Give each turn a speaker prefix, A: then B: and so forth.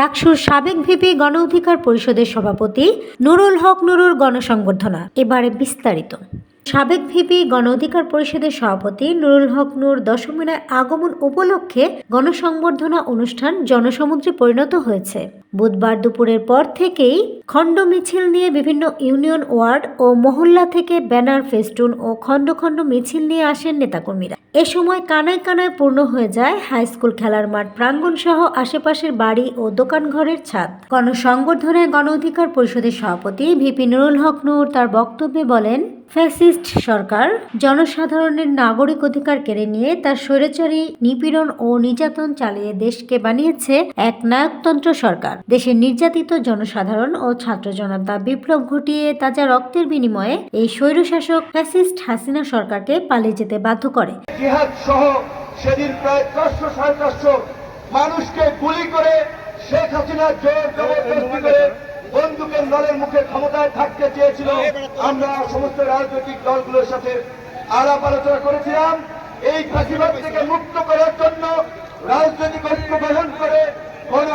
A: ডাকসুর সাবেক ভিপি গণ অধিকার পরিষদের সভাপতি নুরুল হক নুরুর গণসংবর্ধনা। এবারে বিস্তারিত। সাবেক ভিপি গণ অধিকার পরিষদের সভাপতি নুরুল হক নূর দশমিনায় আগমন উপলক্ষে গণসংবর্ধনা অনুষ্ঠান জনসমুদ্রে পরিণত হয়েছে। বুধবার দুপুরের পর থেকেই খণ্ড মিছিল নিয়ে বিভিন্ন ইউনিয়ন ওয়ার্ড ও মহল্লা থেকে ব্যানার, ফেস্টুন ও খণ্ড খণ্ড মিছিল নিয়ে আসেন নেতাকর্মীরা। এ সময় কানায় কানায় পূর্ণ হয়ে যায় হাই স্কুল খেলার মাঠ, প্রাঙ্গণ সহ আশেপাশের বাড়ি ও দোকানঘরের ছাদ। গণসংবর্ধনায় গণ অধিকার পরিষদের সভাপতি ভিপি নুরুল হক নূর তার বক্তব্যে বলেন ফ্যাসিস্ট সরকার জনসাধারণের নাগরিক অধিকার কেড়ে নিয়ে তার স্বৈরাচারী নিপীড়ন ও নির্যাতন চালিয়ে দেশকে বানিয়েছে এক নায়কতন্ত্র সরকার। দেশের নির্যাতিত জনসাধারণ ও ছাত্র জনতা বিপ্লব ঘটিয়ে তাজা রক্তের বিনিময়ে এই স্বৈরশাসক ফ্যাসিস্ট হাসিনা সরকারকে পালিয়ে যেতে বাধ্য করে।
B: সেদিন প্রায় চারশো, সাড়ে চারশো মানুষকে গুলি করে শেখ হাসিনা জোর জবরদস্তি করে নলের মুখে ক্ষমতায় থাকতে চেয়েছিল, আমরা সমস্ত রাজনৈতিক দলগুলোর সাথে আলাপ আলোচনা করেছিলাম। এই ফাঁসিবাদ থেকে মুক্ত করার জন্য রাজনৈতিক ঐক্য বহন করে গণ